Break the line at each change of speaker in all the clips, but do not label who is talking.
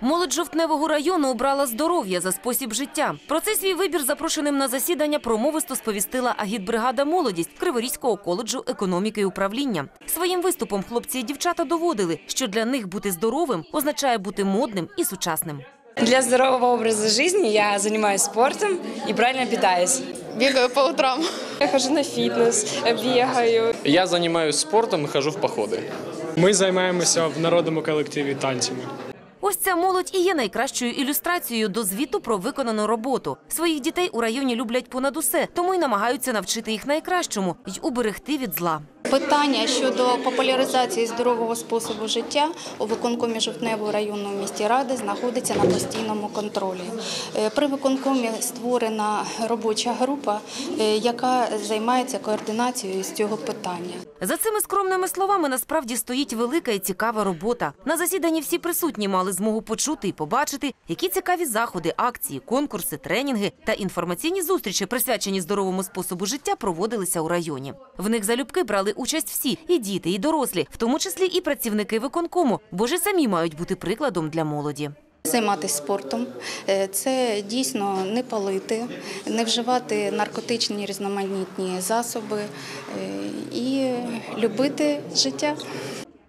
Молодь жовтневого району обрала здоров'я за спосіб життя. Про цей свій вибір запрошеним на засідання промовисто сповістила агітбригада «Молодість» Криворізького коледжу економіки і управління. Своїм виступом хлопці і дівчата доводили, що для них бути здоровим означає бути модним і сучасним.
Для здорового образа жизни я занимаюсь спортом и правильно питаюсь.
Бегаю по утрам.
Я хожу на фітнес, бігаю.
Я займаюся спортом і хожу в походи.
Ми займаємося в народному колективі танцями.
Ця молодь і є найкращою ілюстрацією до звіту про виконану роботу. Своїх дітей у районі люблять понад усе, тому й намагаються навчити їх найкращому й уберегти від зла.
Питання щодо популяризації здорового способу життя у виконкомі Жовтневого району місті Ради знаходиться на постійному контролі. Е, При виконкомі створена робоча група, е, яка займається координацією з цього питання.
За цими скромними словами насправді стоїть велика і цікава робота. На засіданні всі присутні мали змогу почути і побачити, які цікаві заходи, акції, конкурси, тренінги та інформаційні зустрічі, присвячені здоровому способу життя, проводилися у районі. В них залюбки брали участь всі і діти, і дорослі, в тому числі і працівники виконкому, бо ж самі мають бути прикладом для молоді.
Займатися спортом е, це дійсно не палити, не вживати наркотичні різноманітні засоби е, і любити життя.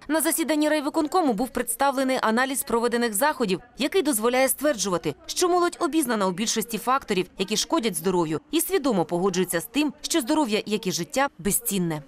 На засіданні райвиконкому був представлений аналіз проведених заходів, який дозволяє стверджувати, що молодь обізнана у більшості факторів, які шкодять здоров'ю, і свідомо погоджується з тим, що здоров'я, як і життя, безцінне.